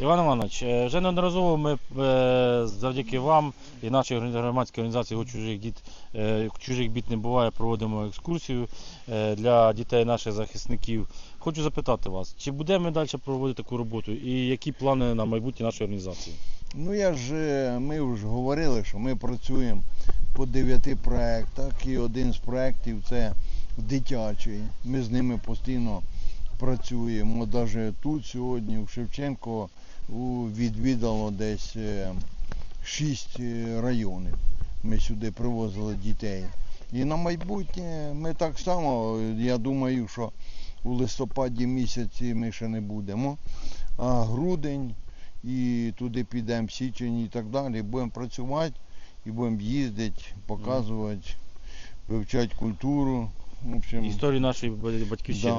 Іван Іванович, е, вже неодноразово ми е, завдяки вам і нашій громадській організації «Го чужих діт е, чужих бід не буває, проводимо екскурсію для дітей наших захисників. Хочу запитати вас, чи будемо ми далі проводити таку роботу і які плани на майбутнє нашої організації? Ну я ж ми вже говорили, що ми працюємо по дев'яти проєктах, і один з проєктів це дитячий. Ми з ними постійно працюємо. Навіть тут сьогодні в Шевченко відвідало десь е, шість е, районів. Ми сюди привозили дітей. І на майбутнє ми так само, я думаю, що у листопаді місяці ми ще не будемо. А грудень і туди підемо січень і так далі. Будемо працювати і будемо їздити, показувати, вивчати культуру. В общем, Історію нашої ба- батьківщини.